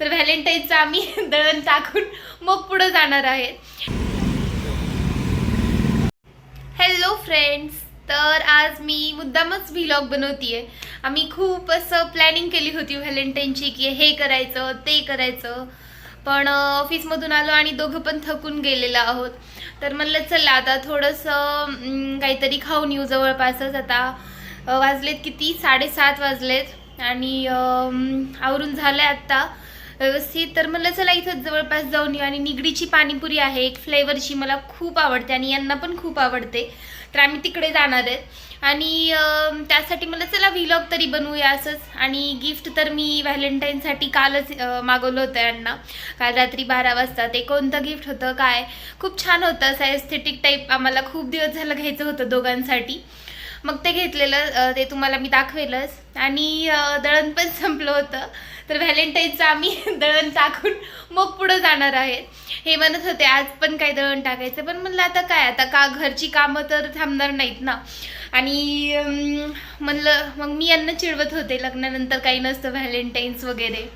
तर व्हॅलेंटाईनचं आम्ही दळण टाकून मग पुढं जाणार आहे हॅलो फ्रेंड्स तर आज मी मुद्दामच व्हिलॉग बनवतीये. आम्ही खूप असं प्लॅनिंग केली होती व्हॅलेंटाईनची की हे करायचं ते करायचं. पण ऑफिसमधून आलो आणि दोघं पण थकून गेलेलो आहोत. तर म्हणलं चला आता थोडंसं काहीतरी खाऊन येऊ जवळपासच. आता वाजलेत किती? साडेसात वाजलेत. आणि आवरून झालं आहे आत्ता. व्यवस्थित. तर म्हणलं चला इथं जवळपास जाऊन येऊ. आणि निगडीची पाणीपुरी आहे एक फ्लेवरची मला खूप आवडते आणि यांना पण खूप आवडते. तर आम्ही तिकडे जाणार आहेत आणि त्यासाठी मला चला व्हिलॉग तरी बनवूया असंच. आणि गिफ्ट तर मी व्हॅलेंटाईनसाठी कालच मागवलं होतं यांना. काल रात्री बारा वाजता. ते कोणतं गिफ्ट होतं काय? खूप छान होतं. असं एस्थेटिक टाईप आम्हाला खूप दिवस झालं घ्यायचं होतं दोघांसाठी. मग ते घेतलेलं ते तुम्हाला मी दाखवेलच. आणि दळण पण संपलं होतं. तर व्हॅलेंटाईनचं आम्ही दळण टाकून मग पुढं जाणार आहेत. हे म्हणत होते आज पण काय दळण टाकायचं. पण म्हणलं आता काय? आता का घरची कामं तर थांबणार नाहीत ना. आणि म्हणलं मग मी यांना चिडवत होते लग्नानंतर काही नसतं व्हॅलेंटाईन्स वगैरे.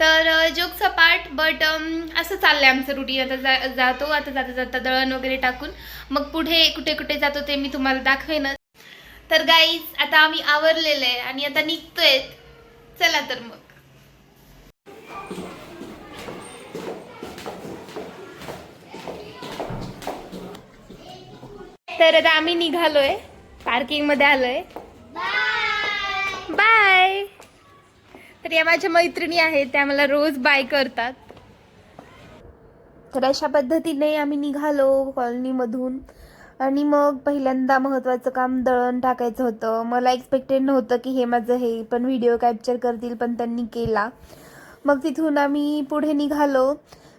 तर जोक सपाट बट असं चाललं आहे आमचं रुटीन आता जा जातो आता जाता जाता दळण वगैरे टाकून. मग पुढे कुठे कुठे जातो ते मी तुम्हाला दाखवेनच. तर गाईज आता आम्ही आवरलेलं आहे आणि आता निघतोय. चला तर मग. तर आता आम्ही निघालोय. पार्किंगमध्ये आलोय. बाय तर या माझ्या मैत्रिणी आहेत त्या मला रोज बाय करतात. तर अशा पद्धतीने आम्ही निघालो कॉलनीमधून आणि मग पहिल्यांदा महत्त्वाचं काम दळण टाकायचं होतं. मला एक्सपेक्टेड नव्हतं की हे माझं हे पण व्हिडिओ कॅप्चर करतील पण त्यांनी केला. मग तिथून आम्ही पुढे निघालो.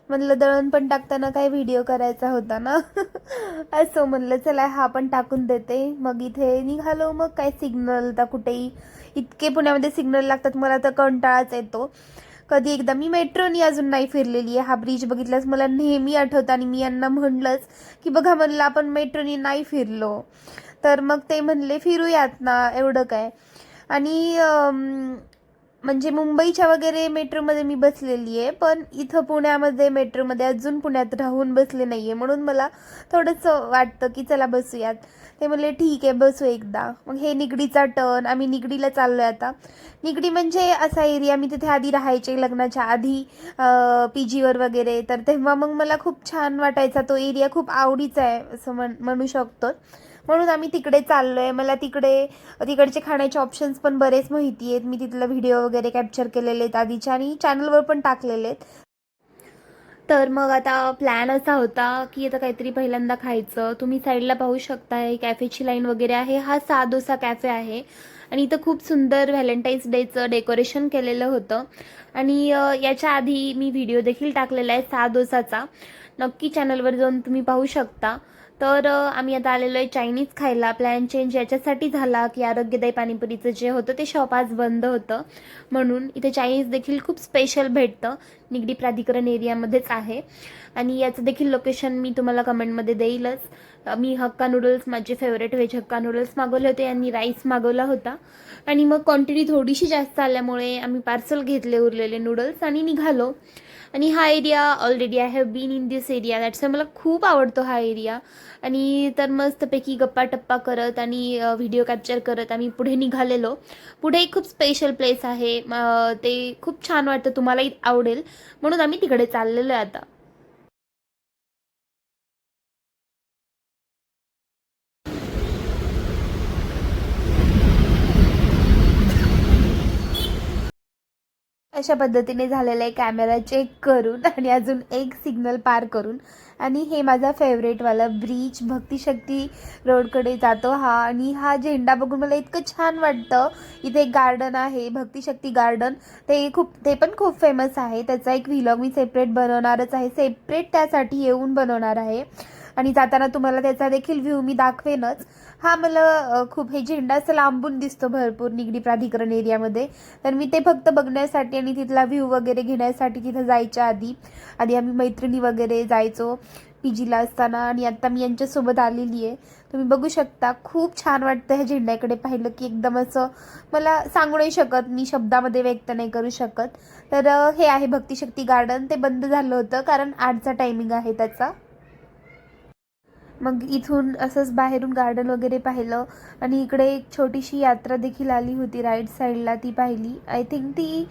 म्हणलं दळण पण टाकताना काय व्हिडिओ करायचा होता ना? असं म्हणलं चला हा पण टाकून देते. मग इथे निघालो. मग काय सिग्नल तर कुठेही. इतके पुण्यामध्ये सिग्नल लागतात मला तर कंटाळाच येतो. कधी एकदा मी मेट्रोनी अजून नाही फिरलेली आहे. हा ब्रिज बघितलाच मला नेहमी आठवतं आणि मी यांना म्हणलंच की बघा म्हणलं आपण मेट्रोनी नाही फिरलो. तर मग ते म्हणले फिरूयात ना एवढं काय? आणि म्हणजे मुंबईच्या वगैरे मेट्रोमध्ये मी बसलेली आहे पण इथं पुण्यामध्ये मेट्रोमध्ये अजून पुण्यात राहून बसले नाही आहे म्हणून मला थोडंसं वाटतं की चला बसूयात. ते म्हणले ठीक आहे बसू एकदा. मग हे निगडीचा टर्न आम्ही निगडीला चाललो आहे आता. निगडी म्हणजे असा एरिया मी तिथे आधी राहायचे लग्नाच्या आधी पी जीवर वगैरे. तर तेव्हा मग मला खूप छान वाटायचा तो एरिया खूप आवडीचा आहे असं म्हण म्हणू शकतो. म्हणून आम्ही तिकडे चाललो आहे मला तिकडे तिकडचे खाण्याचे ऑप्शन्स पण बरेच माहिती आहेत. मी तिथलं व्हिडिओ वगैरे कॅप्चर केलेले आहेत आधीच्या आणि चॅनलवर पण टाकलेले आहेत. तर मग आता प्लॅन असा होता की आता काहीतरी पहिल्यांदा खायचं. तुम्ही साईडला पाहू शकता कॅफेची लाईन वगैरे आहे. हा सादोसा कॅफे आहे. आणि इथं खूप सुंदर व्हॅलेंटाईन्स डेचं डेकोरेशन केलेलं होतं. आणि याच्या आधी मी व्हिडिओ देखील टाकलेला आहे सादोसाचा. नक्की चॅनलवर जाऊन तुम्ही पाहू शकता. तर आम्ही आता आलेलो आहे चायनीज खायला. प्लॅन चेंज याच्यासाठी झाला की आरोग्यदायी पाणीपुरीचं जे होतं ते शॉप आज बंद होतं. म्हणून इथे चायनीज देखील खूप स्पेशल भेटतं. निगडी प्राधिकरण एरियामध्येच आहे. आणि याचं देखील लोकेशन मी तुम्हाला कमेंटमध्ये देईलच. मी हक्का नूडल्स माझे फेवरेट व्हेज हक्का नूडल्स मागवले होते आणि राईस मागवला होता. आणि मग क्वांटिटी थोडीशी जास्त आल्यामुळे आम्ही पार्सल घेतले उरलेले नूडल्स आणि निघालो. आणि हा area already I have been in this area that's मला खूप आवडतो हा एरिया आणि तर मस्तपैकी गप्पा टप्पा करत आणि व्हिडिओ कॅप्चर करत आम्ही पुढे निघालेलो. पुढे एक खूप स्पेशल प्लेस आहे. ते खूप छान वाटतं. तुम्हालाही आवडेल. म्हणून आम्ही तिकडे चाललेलो आहे आता. अशा पद्धतीने झालेलं आहे. कॅमेरा चेक करून आणि अजून एक सिग्नल पार करून. आणि हे माझा फेवरेटवाला ब्रिज भक्तिशक्ती रोडकडे जातो हा. आणि हा झेंडा बघून मला इतकं छान वाटतं. इथे एक गार्डन आहे भक्तिशक्ती गार्डन ते खूप ते पण खूप फेमस आहे. त्याचा एक व्हिलॉग मी सेपरेट बनवणारच आहे. सेपरेट त्यासाठी येऊन बनवणार आहे. आणि जाताना तुम्हाला त्याचा देखील व्ह्यू मी दाखवेनच. हा मला खूप हे झेंडा असं लांबून दिसतो भरपूर निगडी प्राधिकरण एरियामध्ये तर मी ते फक्त बघण्यासाठी आणि तिथला व्ह्यू वगैरे घेण्यासाठी तिथं जायच्या आधी. आधी आम्ही मैत्रिणी वगैरे जायचो पी जीला असताना आणि आत्ता मी यांच्यासोबत आलेली आहे. तुम्ही बघू शकता खूप छान वाटतं ह्या झेंड्याकडे पाहिलं की एकदम असं मला सांगू नाही शकत मी शब्दामध्ये व्यक्त नाही करू शकत. तर हे आहे भक्तिशक्ती गार्डन. ते बंद झालं होतं कारण आठचा टायमिंग आहे त्याचा. मग इथून असंच बाहेरून गार्डन वगैरे पाहिलं. आणि इकडे एक छोटीशी यात्रा देखील आली होती राईट साईडला ती पाहिली. आय थिंक ती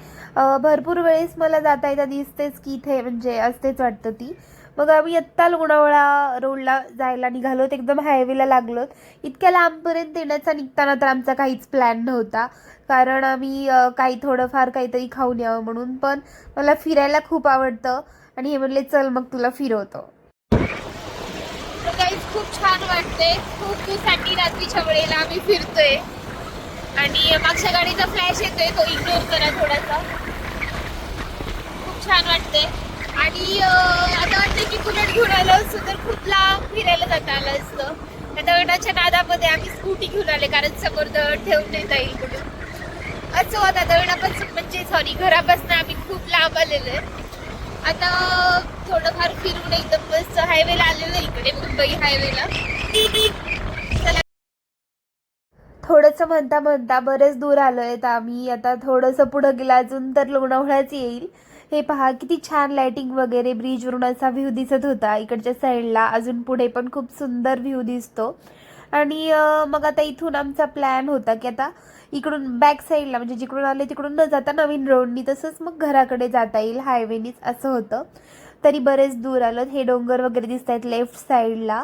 भरपूर वेळेस मला जाता येता दिसतेच की इथे म्हणजे असतेच वाटतं ती. मग आम्ही आत्ता लोणावळा रोडला जायला निघालो एकदम हायवेला लागलो इतक्या लांबपर्यंत येण्याचा निघताना तर आमचा काहीच प्लॅन नव्हता. कारण आम्ही काही थोडंफार काहीतरी खाऊन यावं म्हणून. पण मला फिरायला खूप आवडतं. आणि हे म्हणले चल मग तुला फिरवतो. खूप छान वाटते खूप दिवसांनी रात्रीच्या वेळेला आम्ही फिरतोय. आणि मागच्या गाडीचा फ्लॅश येतोय तो इग्नोर करा थोडासा. खूप छान वाटते आणि आता वाटते की बुलेट घेऊन आलो असतो तर खूप लांब फिरायला जाता आलं असतं. त्या दळणाच्या नादामध्ये आम्ही स्कूटी घेऊन आले कारण समोर दळ ठेवून देता येईल कुठून असं आता दळणापासून म्हणजे सॉरी घरापासून आम्ही खूप लांब आलेलो आहे. आता थोडंफार फिरून एकदम मस्त हायवेला आलेलो इकडे मुंबई हायवेला थोडंसं म्हणता म्हणता बरेच दूर आलोय आम्ही. आता थोडंसं पुढं गेलं अजून तर लोणावळाच येईल. हे पहा किती छान लाइटिंग वगैरे ब्रिजवरून असा व्ह्यू दिसत होता. इकडच्या साईडला अजून पुढे पण खूप सुंदर व्ह्यू दिसतो. आणि मग आता इथून आमचा प्लॅन होता की आता इकडून बॅक साईडला म्हणजे जिकडून आले तिकडून न जाता नवीन रोडनी तसंच मग घराकडे जाता येईल हायवेनीच असं होतं. तरी बरेच दूर आलं हे डोंगर वगैरे दिसत आहेत लेफ्ट साईडला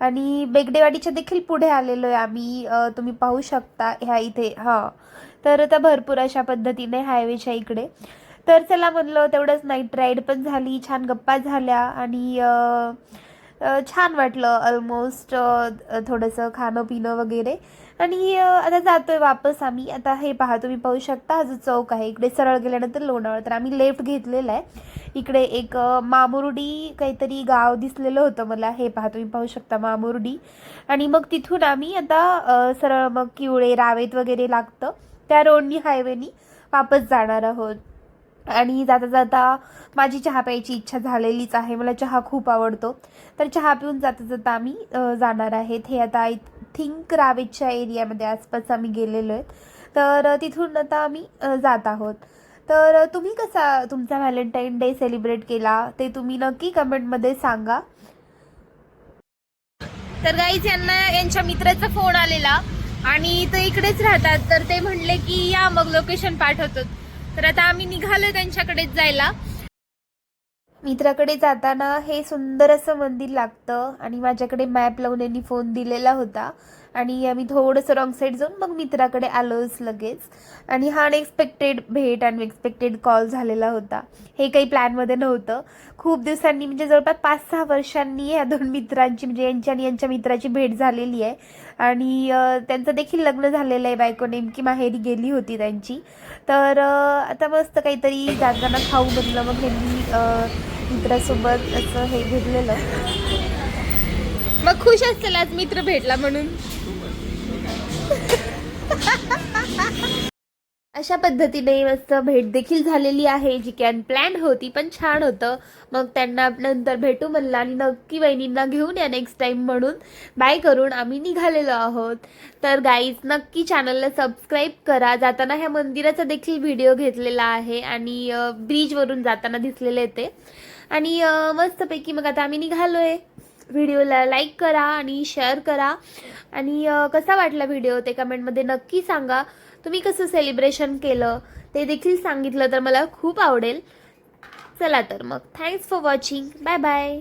आणि बेगडेवाडीच्या देखील पुढे आलेलो आहे आम्ही तुम्ही पाहू शकता ह्या इथे हां. तर आता भरपूर अशा पद्धतीने हायवेच्या इकडे. तर चला म्हणलं तेवढंच नाईट राईड पण झाली छान गप्पा झाल्या आणि छान वाटलं ऑलमोस्ट थोडंसं खाणं पिणं वगैरे. आणि आता जातो आहे वापस आम्ही. आता हे पहा तुम्ही पाहू शकता हा जो चौक आहे. इकडे सरळ गेल्यानंतर लोणावळ. तर आम्ही लेफ्ट घेतलेला आहे. इकडे एक मामुर्डी काहीतरी गाव दिसलेलं होतं मला. हे पहा तुम्ही पाहू शकता मामुर्डी. आणि मग तिथून आम्ही आता सरळ मग किवळे रावेत वगैरे लागतं. त्या रोडनी हायवेनी वापस जाणार आहोत. आणि जाता जाता माझी चहा प्यायची इच्छा झालेलीच आहे. मला चहा खूप आवडतो. तर चहा पिऊन जाता जाता आम्ही जाणार आहेत. हे आता आय थिंक रावेच्या एरियामध्ये आसपास आम्ही गेलेलो आहेत. तर तिथून आता आम्ही जात आहोत. तर तुम्ही कसा तुमचा व्हॅलेंटाईन डे सेलिब्रेट केला? ते तुम्ही नक्की कमेंटमध्ये सांगा. तर गाईज यांना यांच्या मित्राचा फोन आलेला. आणि ते इकडेच राहतात. तर ते म्हणले की या मग लोकेशन पाठवतो. तर आता आम्ही निघालो त्यांच्याकडेच जायला. मित्राकडे जाताना हे सुंदर असं मंदिर लागतं आणि माझ्याकडे मॅप लावून यांनी फोन दिलेला होता. आणि आम्ही थोडंसं रॉंग साईड जाऊन मग मित्राकडे आलोच लगेच. आणि हा अनएक्सपेक्टेड भेट अनएक्सपेक्टेड कॉल झालेला होता. हे काही प्लॅनमध्ये नव्हतं. खूप दिवसांनी म्हणजे जवळपास पाच सहा वर्षांनी या दोन मित्रांची म्हणजे यांच्या आणि यांच्या मित्राची भेट झालेली आहे. आणि त्यांचं देखील लग्न झालेलं आहे बायको नेमकी माहेरी गेली होती त्यांची. तर आता मस्त काहीतरी जाताना खाऊ बनलं मग यांनी मित्रासोबत असं हे घेतलेलं. मग खुश असतील आज मित्र भेटला म्हणून. अशा पद्धतीने मस्त भेट देखील झालेली आहे जी कॅन प्लॅन होती पण छान होतं. मग त्यांना नंतर भेटू म्हणलं आणि नक्की वहिनींना घेऊन या नेक्स्ट टाईम म्हणून. बाय करून आम्ही निघालेलो आहोत. तर गाईज नक्की चॅनलला सबस्क्राईब करा. जाताना ह्या मंदिराचा देखील व्हिडिओ घेतलेला आहे आणि ब्रिजवरून जाताना दिसलेले ते. आणि मस्तपैकी मग आता आम्ही निघालो आहे व्हिडिओला लाईक करा आणि शेअर करा. आणि कसा वाटला व्हिडिओ ते कमेंटमध्ये नक्की सांगा. तुम्ही कसं सेलिब्रेशन केलं ते देखील सांगितलं तर मला खूप आवडेल. चला तर मग. Thanks for watching. Bye bye.